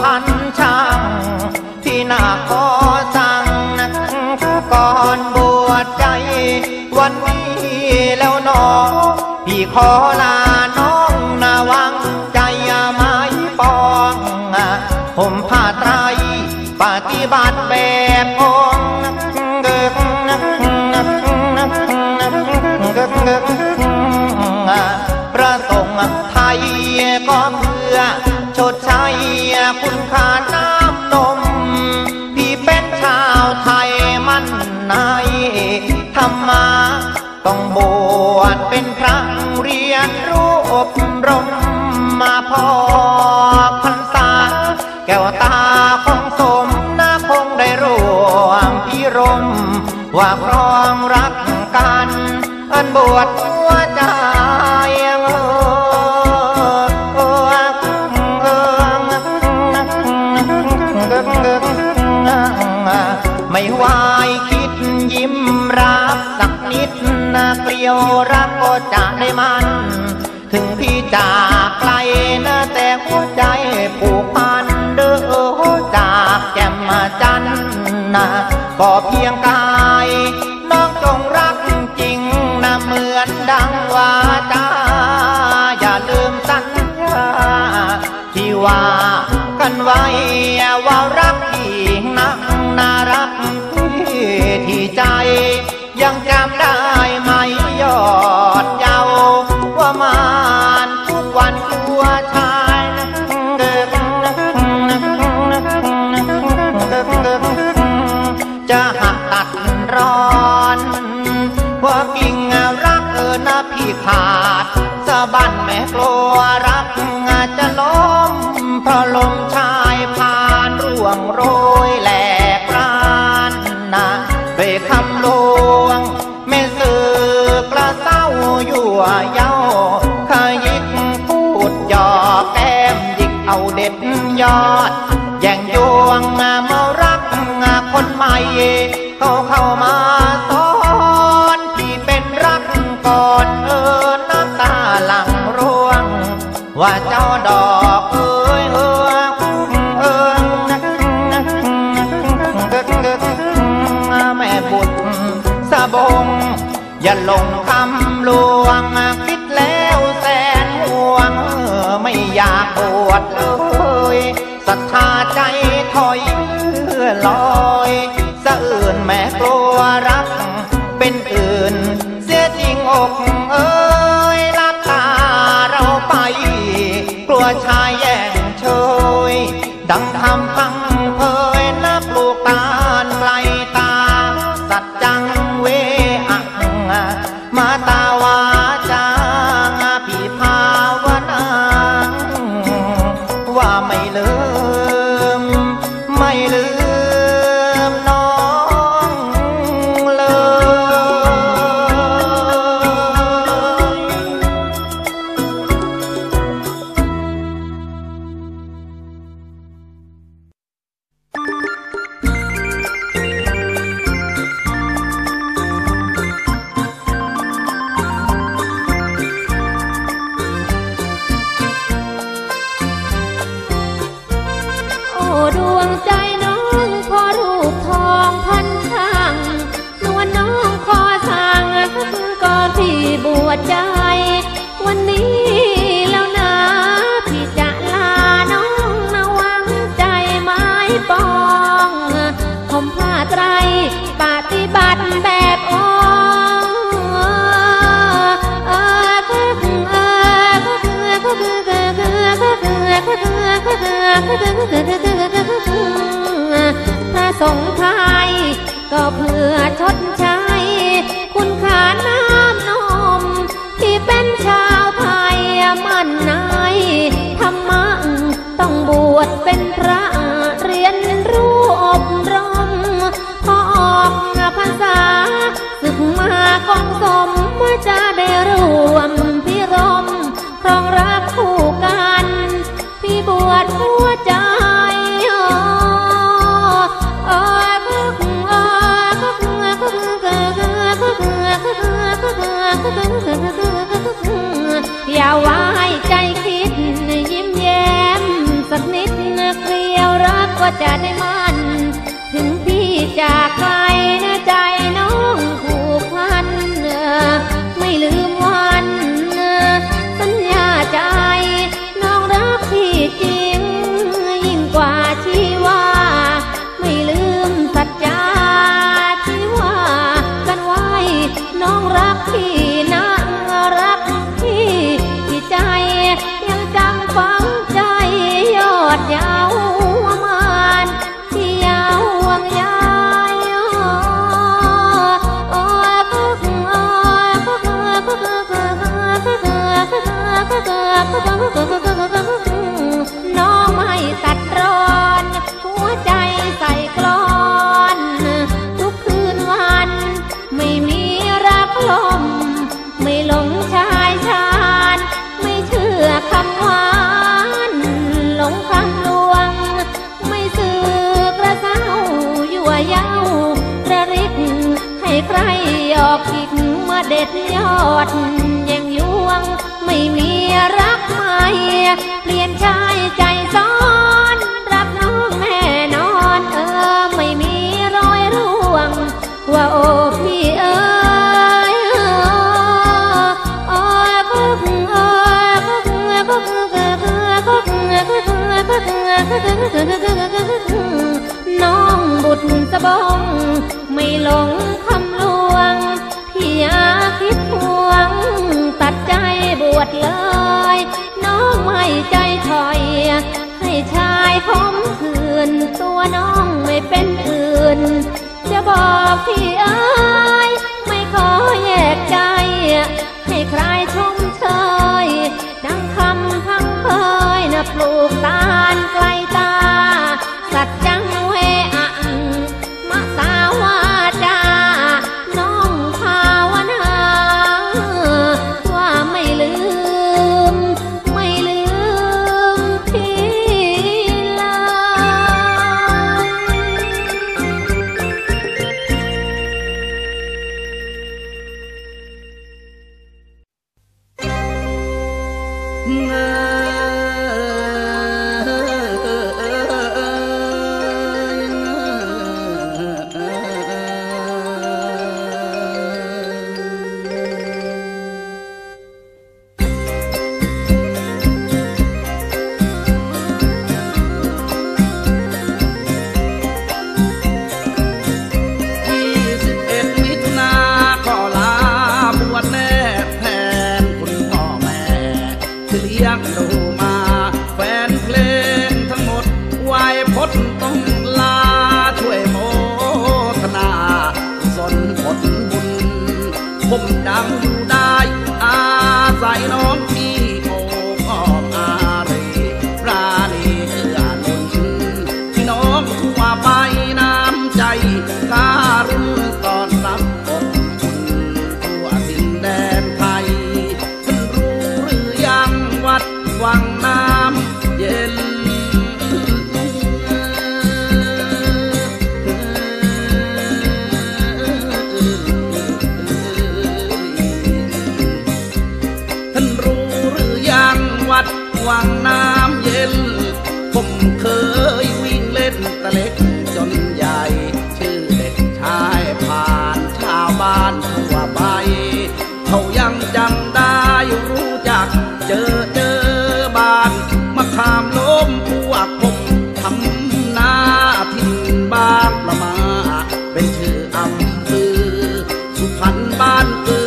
พันช่างที่หน้าคอสั่งนักก่อนบวชใจ วันนี้แล้วน้องพี่ขอลาน้องนาวังใจไม้ปองผมผ้าไตรปฏิบัติ ต้องบวชเป็นพระเรียนรู้อบรมมาพอพันษา แก้วตาของสมนาคงได้ร่วมพิรม ว่าครองรักกัน อันบวช จากไกลนะแต่หัวใจผูกพันเด้อจากแก่มาจันนะก็เพียงกา รักเออนะพี่ขาดสะบั้นแม่กลัวรักจะล้มเพราะลมชายผ่านร่วงโรยแหลกรานนะด้วยคำลวงแม่สื่อกระเศร้าอยู่เย้าขยิกพูดหยอกแก้มยิกเอาเด็ดยอดแย่งยวงมาเมารักคนใหม่เขาเข้ามา ว่าเจ้าดอกเอ้ยเออเออแม่บุตรสะบงอย่าลงคำลวง 马大王。 ดวงใจน้องพอรูปทองพันช่างนวลน้องขอสั่งก่อนพี่บวชใจ วันนี้แล้วนะพี่จะลาน้องนะวังใจไม้ปองผมผ้าไตรปฏิบัติแบบ วชเป็นพระเรียนรู้อบรม พอออกพรรษาศึกมากองสมจะได้รวมพิรมครองรักคู่กัน พี่บวชหัวใจอย่าไว้ใจ ว่าจะได้มันถึงพี่จากไกล ด็ดยอดยังยวงไม่มีรักใหม่เปลี่ยนชายใจซ้อน รับน้องแม่นอนเออ ไม่มีรอยร่วง ว่าโอ้พี่เออน้องบุตรสบงไม่หลงค วดลยน้องไม่ใจถอย ให้ชายผมหืน ตัวน้องไม่เป็นอื่น จะบอกพี่เอ้ยไม่ขอย ได้อาศัยน้อง อำเภอสุพรรณบ้านเกิด